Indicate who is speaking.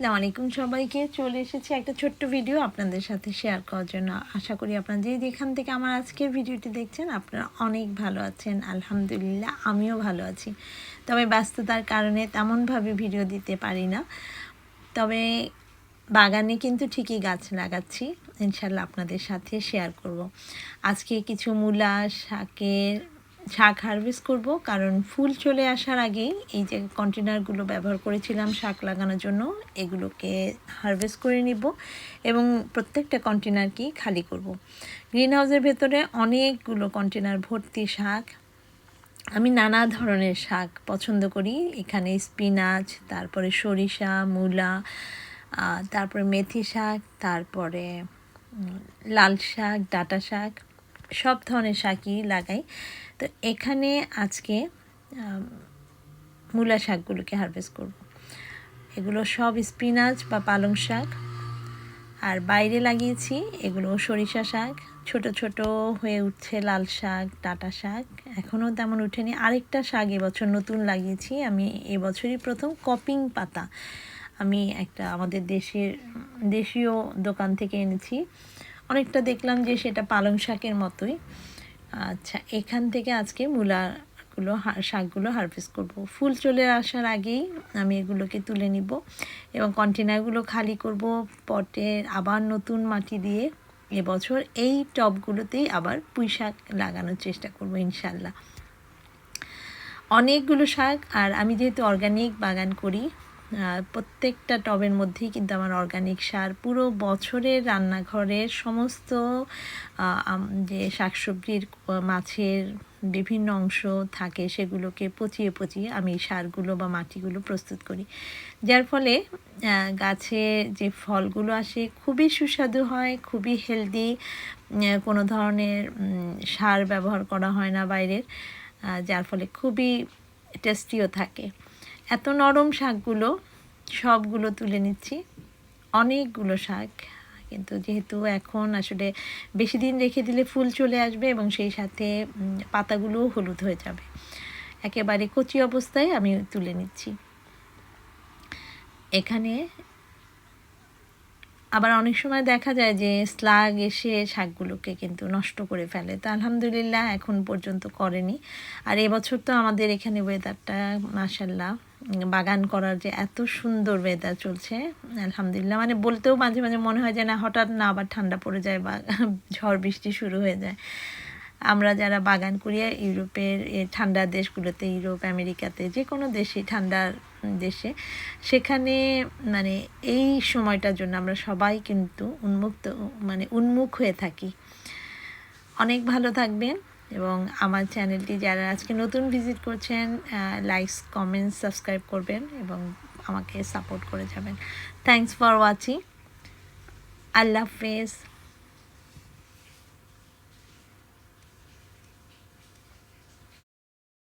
Speaker 1: আসসালামু আলাইকুম সবাইকে। চলে এসেছি একটা ছোট্ট ভিডিও আপনাদের সাথে শেয়ার করার জন্য। আশা করি আপনারা যে যেখান থেকে আমার আজকের ভিডিওটি দেখছেন, আপনারা অনেক ভালো আছেন। আলহামদুলিল্লাহ, আমিও ভালো আছি। তবে ব্যস্ততার কারণে তেমনভাবে ভিডিও দিতে পারি না। তবে বাগানে কিন্তু ঠিকই গাছ লাগাচ্ছি। ইনশাল্লাহ আপনাদের সাথে শেয়ার করব। আজকে কিছু মূলা, শাকের শাক হারভেস্ট করব। কারণ ফুল চলে আসার আগেই এই যে কন্টেনারগুলো ব্যবহার করেছিলাম শাক লাগানোর জন্য, এগুলোকে হারভেস্ট করে নিব এবং প্রত্যেকটা কন্টেনারকেই খালি করব। গ্রিন হাউসের ভেতরে অনেকগুলো কন্টেনার ভর্তি শাক। আমি নানা ধরনের শাক পছন্দ করি। এখানে স্পিনাচ তারপরে সরিষা, মূলা তারপরে মেথি শাক, তারপরে লাল শাক, ডাঁটা শাক। সব ধরনের শাকই লাগাই। তো এখানে আজকে মূলা শাকগুলোকে হারভেস্ট করব। এগুলো সব স্পিনাচ বা পালং শাক। আর বাইরে লাগিয়েছি এগুলো সরিষা শাক। ছোট ছোট হয়ে উঠছে লাল শাক, ডাঁটা শাক। এখনও তেমন উঠেনি। আরেকটা শাক এবছর নতুন লাগিয়েছি। আমি এবছরই প্রথম কপিং পাতা। আমি একটা আমাদের দেশের, দেশীয় দোকান থেকে এনেছি। অনেকটা দেখলাম যে সেটা পালং শাকের মতোই। আচ্ছা এখান থেকে আজকে মূলাগুলো শাকগুলো হারভেস্ট করব। ফুল চলে আসার আগেই আমি এগুলোকে তুলে নিব এবং কন্টেনারগুলো খালি করব পটে আবার নতুন মাটি দিয়ে। এবছর এই টবগুলোতেই আবার পুঁই শাক লাগানোর চেষ্টা করব ইনশাল্লাহ। অনেকগুলো শাক আর আমি যেহেতু অর্গানিক বাগান করি প্রত্যেকটা টবের মধ্যেই কিন্তু আমার অর্গানিক সার। পুরো বছরের রান্নাঘরের সমস্ত যে শাকসবজির মাছের বিভিন্ন অংশ থাকে সেগুলোকে পচিয়ে পচিয়ে আমি সারগুলো বা মাটিগুলো প্রস্তুত করি। যার ফলে গাছে যে ফলগুলো আসে খুবই সুস্বাদু হয়, খুবই হেলদি কোনো ধরনের সার ব্যবহার করা হয় না বাইরের যার ফলে খুবই টেস্টিও থাকে। এত নরম শাকগুলো, সবগুলো তুলে নিচ্ছি। অনেকগুলো শাক, কিন্তু যেহেতু এখন আসলে বেশি দিন রেখে দিলে ফুল চলে আসবে এবং সেই সাথে পাতাগুলোও হলুদ হয়ে যাবে। একেবারে কচি অবস্থায় আমি তুলে নিচ্ছি। এখানে আবার অনেক সময় দেখা যায় যে স্লাগ এসে শাকগুলোকে কিন্তু নষ্ট করে ফেলে। তো আলহামদুলিল্লাহ এখন পর্যন্ত করেনি। আর এবছর তো আমাদের এখানে ওয়েদারটা মাসাল্লাহ বাগান করার যে এত সুন্দর ওয়েদার চলছে, আলহামদুলিল্লাহ। মানে বলতেও মাঝে মাঝে মনে হয় যে না, হঠাৎ না আবার ঠান্ডা পড়ে যায় বা ঝড় বৃষ্টি শুরু হয়ে যায়। আমরা যারা বাগান করি, ইউরোপের ঠান্ডা দেশগুলোতে, ইউরোপ, আমেরিকাতে, যে কোনো দেশে ঠান্ডার দেশে, সেখানে মানে এই সময়টার জন্য আমরা সবাই কিন্তু উন্মুক্ত মানে উন্মুখ হয়ে থাকি। অনেক ভালো থাকবেন। এবং আমার চ্যানেলটি যারা আজকে নতুন ভিজিট করছেন লাইকস কমেন্টস সাবস্ক্রাইব করবেন এবং আমাকে সাপোর্ট করে যাবেন। থ্যাংকস ফর ওয়াচিং আল্লাহ হাফেজ।